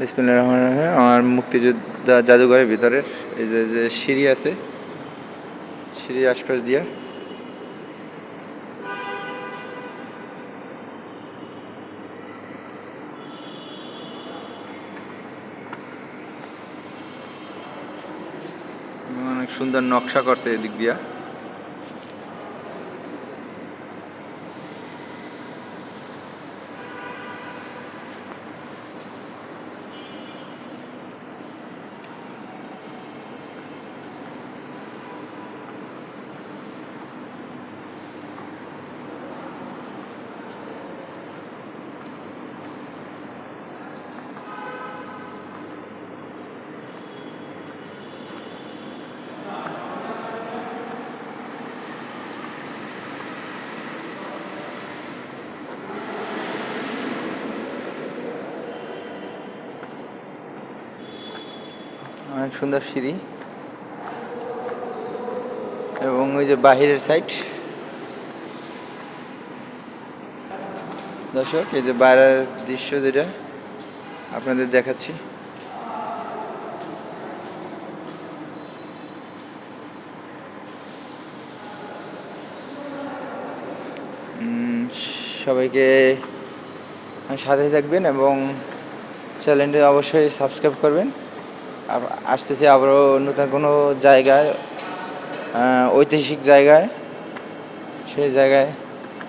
বিসমিল্লাহির রহমানির রহিম। আমার মুক্তিযোদ্ধা জাদুঘরের ভিতরের এই যে যে সিঁড়ি আছে, সিঁড়ির আশপাশ দিয়া। অনেক সুন্দর নকশা করছে এদিক দিয়া। অনেক সুন্দর সিঁড়ি। এবং ওই যে বাহিরের সাইড দর্শক, এই যে বাইরের দৃশ্য যেটা, আপনাদের দেখাচ্ছি। সবাইকে সাথে থাকবেন এবং চ্যানেলটি অবশ্যই সাবস্ক্রাইব করবেন। আসতেছি আবারও নতুন কোনো জায়গায় ঐতিহাসিক জায়গায়। সেই জায়গায়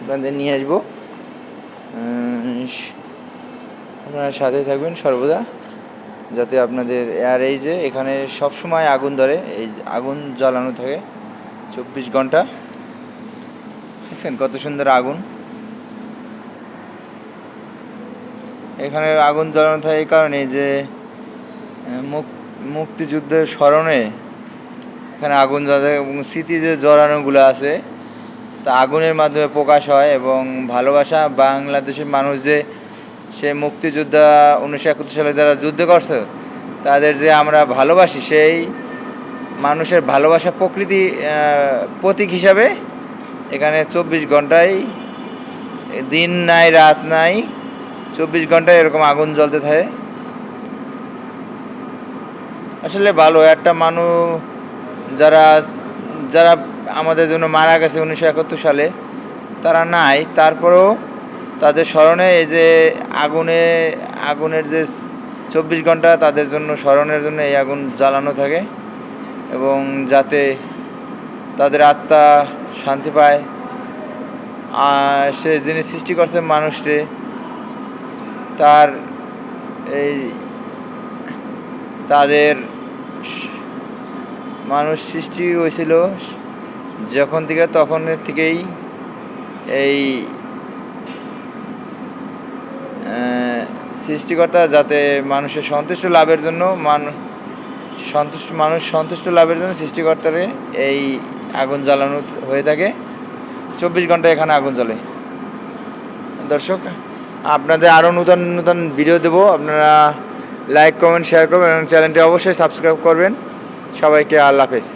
আপনাদের নিয়ে আসব। আপনারা সাথে থাকবেন সর্বদা যাতে আপনাদের এয়ার এই যে এখানে সব সময় আগুন ধরে এই আগুন জ্বালানো থাকে চব্বিশ ঘণ্টা। দেখছেন কত সুন্দর আগুন। এখানে আগুন জ্বালানো থাকে এই কারণে যে আহ, মুক- মুক্তিযুদ্ধের স্মরণে এখানে আগুন জ্বালা এবং স্মৃতি যে জড়ানোগুলো আছে, তা আগুনের মাধ্যমে প্রকাশ হয় এবং ভালোবাসা বাংলাদেশের মানুষ যে সে মুক্তিযোদ্ধা উনিশশো একাত্তর সালে যারা যুদ্ধ করছে, তাদের যে আমরা ভালোবাসি সেই মানুষের ভালোবাসা প্রকৃতি প্রতীক হিসাবে এখানে চব্বিশ ঘন্টায়, দিন নাই, রাত নাই, চব্বিশ ঘন্টায় এরকম আগুন জ্বলতে থাকে। আসলে ভালো, একটা মানুষ যারা যারা আমাদের জন্য মারা গেছে উনিশশো একাত্তর সালে, তারা নাই। তারপরেও তাদের স্মরণে এই যে আগুনে, আগুনের যে চব্বিশ ঘণ্টা তাদের জন্য, স্মরণের জন্য এই আগুন জ্বালানো থাকে এবং যাতে তাদের আত্মা শান্তি পায়। আর সে যিনি সৃষ্টি করছে মানুষকে তার এই, তাদের মানুষ। সৃষ্টি হয়েছিল যখন থেকে তখন থেকেই এই সৃষ্টিকর্তা যাতে মানুষের সন্তুষ্ট লাভের জন্য মান, সন্তুষ্ট, মানুষ সন্তুষ্ট লাভের জন্য সৃষ্টিকর্তারে এই আগুন জ্বালানো হয়ে থাকে। চব্বিশ ঘণ্টা এখানে আগুন জ্বলে। দর্শক, আপনাদের আরও নতুন নতুন ভিডিও দেবো। আপনারা লাইক কমেন্ট শেয়ার করবেন এবং চ্যানেলটি অবশ্যই সাবস্ক্রাইব করবেন। সবাইকে আল্লাহ হাফেজ।